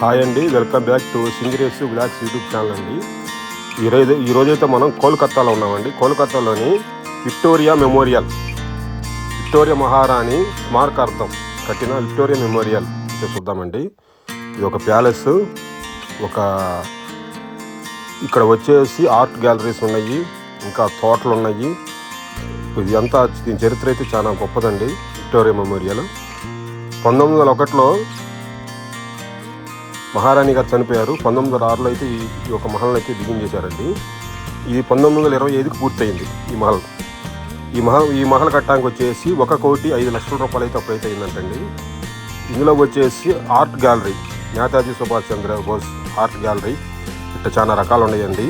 Hi అండి welcome back to సింగరేస్ blocks YouTube channel అండి. ఈరోజు ఈరోజైతే మనం కోల్కత్తాలో ఉన్నామండి. కోల్కత్తాలోని విక్టోరియా మెమోరియల్. విక్టోరియా మహారాణి స్మారకార్థం కట్టిన విక్టోరియా మెమోరియల్ చూద్దామండి. ఇది ఒక ప్యాలెస్ ఒక ఇక్కడ వచ్చేసి ఆర్ట్ గ్యాలరీస్ ఉన్నాయి ఇంకా తోటలు ఉన్నాయి ఇది అంతా దీని చరిత్ర అయితే చాలా గొప్పదండి విక్టోరియా మెమోరియల్. పంతొమ్మిది వందల ఒకటిలో మహారాణి గారు చనిపోయారు. పంతొమ్మిది వందల ఆరులో అయితే ఈ యొక్క ఒక మహల్ని అయితే దిగించేశారండి ఇది పంతొమ్మిది వందల ఇరవై ఐదుకి పూర్తయింది ఈ మహల్. ఈ మహల్ ఈ మహల్ కట్టడానికి వచ్చేసి ఒక కోటి ఐదు లక్షల రూపాయలు అయితే అప్పుడైతే అయిందంటండి. ఇందులో వచ్చేసి art gallery Netaji Subhash Chandra Bose art gallery ఇట్లా చాలా రకాలు ఉన్నాయండి.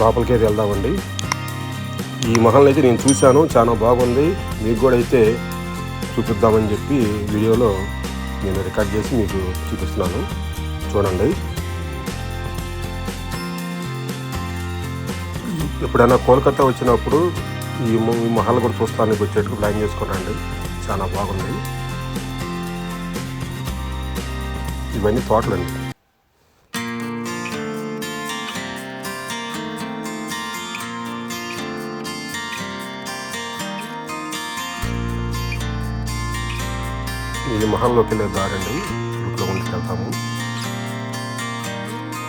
లోపలికి అయితే వెళ్దామండి. ఈ మహల్ని అయితే నేను చూశాను చాలా బాగుంది. మీకు కూడా అయితే చూపిద్దామని చెప్పి వీడియోలో నేను రికార్డ్ చేసి మీకు చూపిస్తున్నాను. చూడండి. ఎప్పుడైనా కోల్కతా వచ్చినప్పుడు ఈ ఈ మహల్ కూడా చూస్తానికి వచ్చేట్టు ప్లాన్ చేసుకోనండి చాలా బాగుంది. ఇవన్నీ తోటలండి. ఇది మహల్లోకి వెళ్ళే దారండి రూట్లో ముందుకు వెళ్తాము.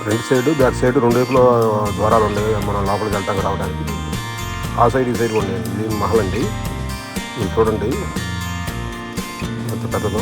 ఫ్రంట్ సైడ్ బ్యాక్ సైడ్ రెండు వైపులో ద్వారాలు ఉన్నాయి మనం లోపలికి వెళ్తాం రావడానికి. ఆ సైడ్ ఈ సైడ్ ఉండేది ఇది మహల్ అండి. ఇది చూడండి. ఎంత పెద్దదో.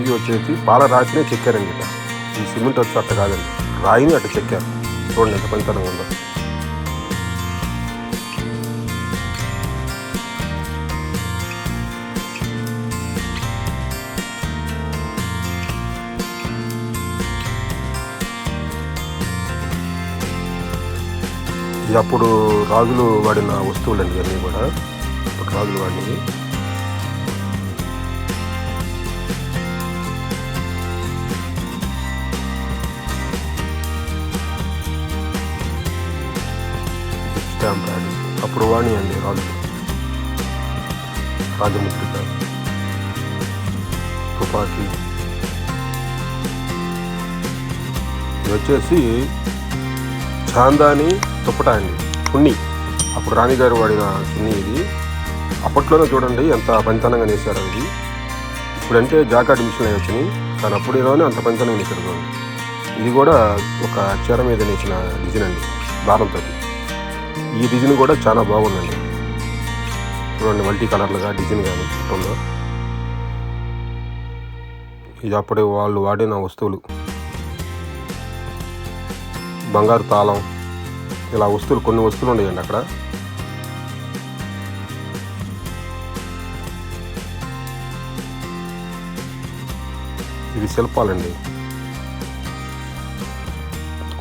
ఇది వచ్చేసి పాల రాతినే చెక్కారండి ఇక ఈ సిమెంట్ వచ్చి అట్ట కాదండి. రాయిని అట్ట చెక్కారు. చూడండి ఎంత పనితనంగా ఉందో. ఇది అప్పుడు రాజులు వాడిన వస్తువులండి ఇవన్నీ కూడా. అప్పుడు రాజులు వాడినవి. స్టాంప్ అప్పుడు వాణి అండి రాజు రాజముద్రిక తుపాకీ ఇది వచ్చేసి చాందాని తుప్పట అండి చున్నీ అప్పుడు రాణిగారు వాడిన చున్నీ ఇది. అప్పట్లోనే చూడండి ఎంత పనితనంగా నేసారు అది ఇప్పుడంటే జాకాట్ మిషన్ అయి వచ్చినాయి కానీ అప్పుడులోనే అంత పనితనంగా నేసారు ఇది కూడా ఒక చీర మీద నేసిన డిజైన్ అండి దారంతో ఈ డిజైన్ కూడా చాలా బాగుందండి. చూడండి మల్టీ కలర్లుగా డిజైన్ కానీ ఉందో ఇది అప్పుడే వాళ్ళు వాడిన వస్తువులు. బంగారు తాళం ఇలా వస్తువులు కొన్ని వస్తువులు ఉన్నాయండి అక్కడ. ఇది శిల్పాలండి.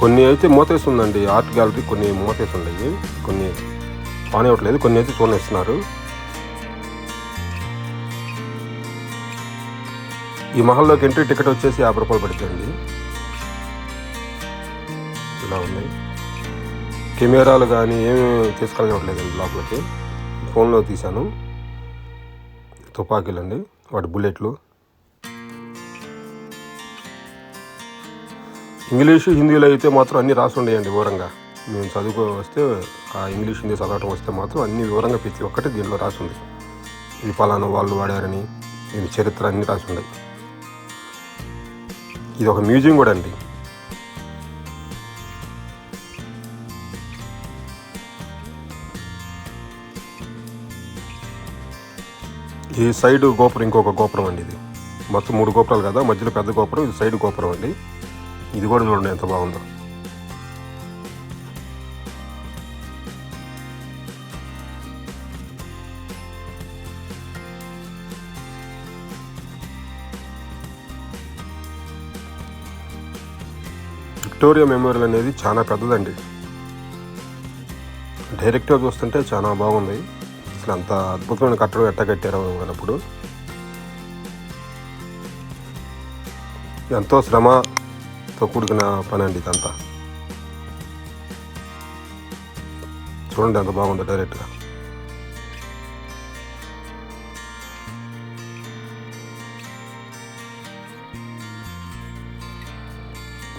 కొన్ని అయితే మూతేస్తుందండి ఉందండి. ఆర్ట్ గ్యాలరీ కొన్ని మూతేసి కొన్ని ఆన్ అవ్వట్లేదు. కొన్ని అయితే చూడనిస్తున్నారు ఈ మహల్లోకి ఎంట్రీ టికెట్ వచ్చేసి యాభై రూపాయలు పడుతుంది ఇలా ఉంది కెమెరాలు కానీ ఏమి తీసుకెళ్ళనివ్వట్లేదండి లోపలికి. ఫోన్లో తీశాను. తుపాకీలు అండి వాటి బుల్లెట్లు. ఇంగ్లీషు హిందీలో అయితే మాత్రం అన్నీ రాసి ఉండేయండి వివరంగా. మేము చదువుకో వస్తే ఆ ఇంగ్లీష్ హిందీ చదవటం వస్తే మాత్రం అన్ని వివరంగా ప్రతి ఒక్కటి దీనిలో రాసి ఉంది. ఇది ఫలానా వాళ్ళు వాడారని దీని చరిత్ర అన్నీ రాసి ఉన్నాయి ఇది ఒక మ్యూజియం కూడా అండి. ఈ సైడ్ గోపురం ఇంకొక గోపురం అండి ఇది. మొత్తం మూడు గోపురాలు కదా మధ్యలో పెద్ద గోపురం ఇది సైడ్ గోపురం అండి. ఇది కూడా చూడండి ఎంత బాగుందో. విక్టోరియా మెమోరియల్ అనేది చాలా పెద్దదండి. డైరెక్ట్గా చూస్తుంటే చాలా బాగుంది. అసలు అంత అద్భుతమైన కట్టడం ఎట్ట కట్టారో అన్నప్పుడు. ఎంతో శ్రమ శ్రమతో కూడుకున్న పని అండి ఇదంతా. చూడండి అంత బాగుంది డైరెక్ట్గా.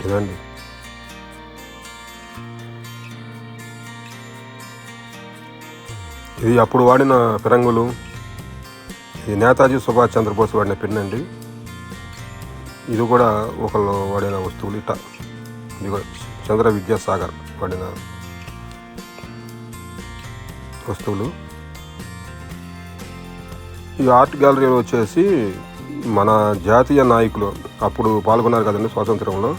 ఇదండి ఇది అప్పుడు వాడిన ఫిరంగులు ఇది నేతాజీ సుభాష్ చంద్రబోస్ వాడిన పిన్ అండి ఇది కూడా ఒకళ్ళు వాడిన వస్తువులు ఇట ఇది కూడా చంద్ర విద్యాసాగర్ వాడిన వస్తువులు. ఈ ఆర్ట్ గ్యాలరీలో వచ్చేసి మన జాతీయ నాయకులు అప్పుడు పాల్గొన్నారు కదండి స్వాతంత్రంలో.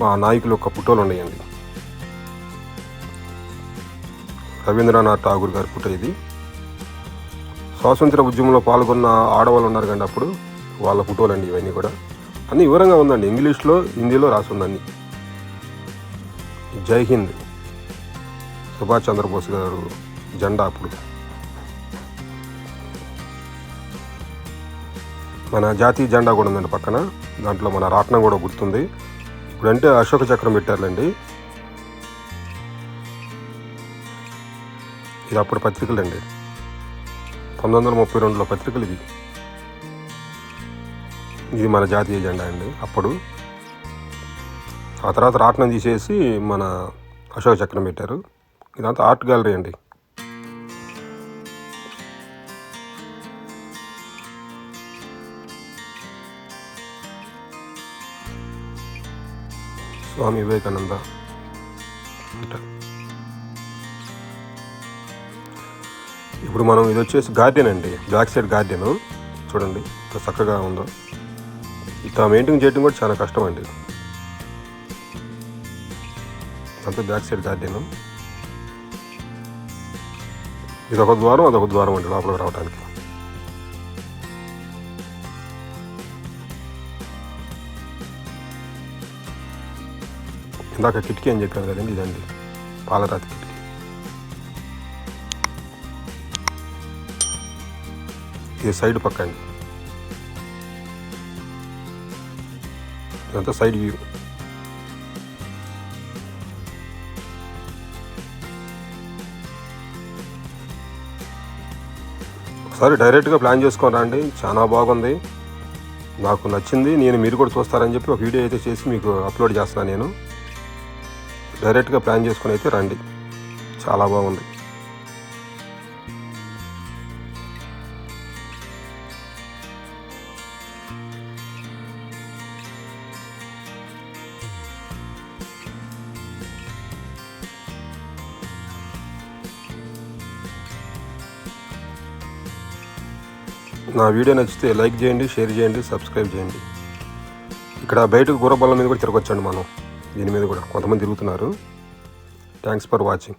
మా నాయకులు యొక్క ఫోటోలు ఉన్నాయండి. రవీంద్రనాథ్ ఠాగూర్ గారి ఫోటో ఇది. స్వాతంత్ర ఉద్యమంలో పాల్గొన్న ఆడవాళ్ళు ఉన్నారు కండి అప్పుడు వాళ్ళ ఫోటోలు అండి ఇవన్నీ కూడా. అన్ని వివరంగా ఉందండి. ఇంగ్లీష్లో హిందీలో రాసి ఉందండి జై హింద్. సుభాష్ చంద్రబోస్ గారు జెండా అప్పుడు. మన జాతీయ జెండా కూడా ఉందండి పక్కన. దాంట్లో మన రాట్నం కూడా గుర్తుంది. ఇప్పుడంటే అశోక చక్రం పెట్టారులేండి. ఇది అప్పుడు పత్రికలు అండి పంతొమ్మిది వందల ముప్పై రెండులో పత్రికలు ఇవి. ఇది మన జాతీయ జెండా అండి. అప్పుడు ఆ తర్వాత రాట్నం తీసేసి మన అశోక చక్రం పెట్టారు. ఇదంతా ఆర్ట్ గ్యాలరీ అండి. స్వామి వివేకానంద ఇప్పుడు మనం ఇది వచ్చేసి గార్డెన్ అండి. Back side garden. చూడండి చక్కగా ఉందో. మెయింటైన్ చేయడం కూడా చాలా కష్టం అండి. అంతా బ్యాక్ సైడ్ గార్డెన్. ఇది ఒక ద్వారం అదొక ద్వారం అండి లోపలికి రావడానికి ఇందాక కిటికీ అని చెప్పాను కదండి ఇదండి. పాలరాతి కిటికీ. ఇది సైడ్ పక్క అండి. ఇదంతా సైడ్ వ్యూ. ఒకసారి డైరెక్ట్గా ప్లాన్ చేసుకొని రండి. చాలా బాగుంది. నాకు నచ్చింది. నేను మీరు కూడా చూస్తారని చెప్పి ఒక వీడియో అయితే చేసి మీకు అప్లోడ్ చేస్తున్నాను నేను. డైరెక్ట్గా ప్లాన్ చేసుకొని అయితే రండి. చాలా బాగుంది. నా వీడియో నచ్చితే లైక్ చేయండి షేర్ చేయండి సబ్స్క్రైబ్ చేయండి. ఇక్కడ బయటకు గుర్రబల్ల మీద కూడా తిరగొచ్చండి మనం. దీని మీద కూడా కొంతమంది తిరుగుతున్నారు. Thanks for watching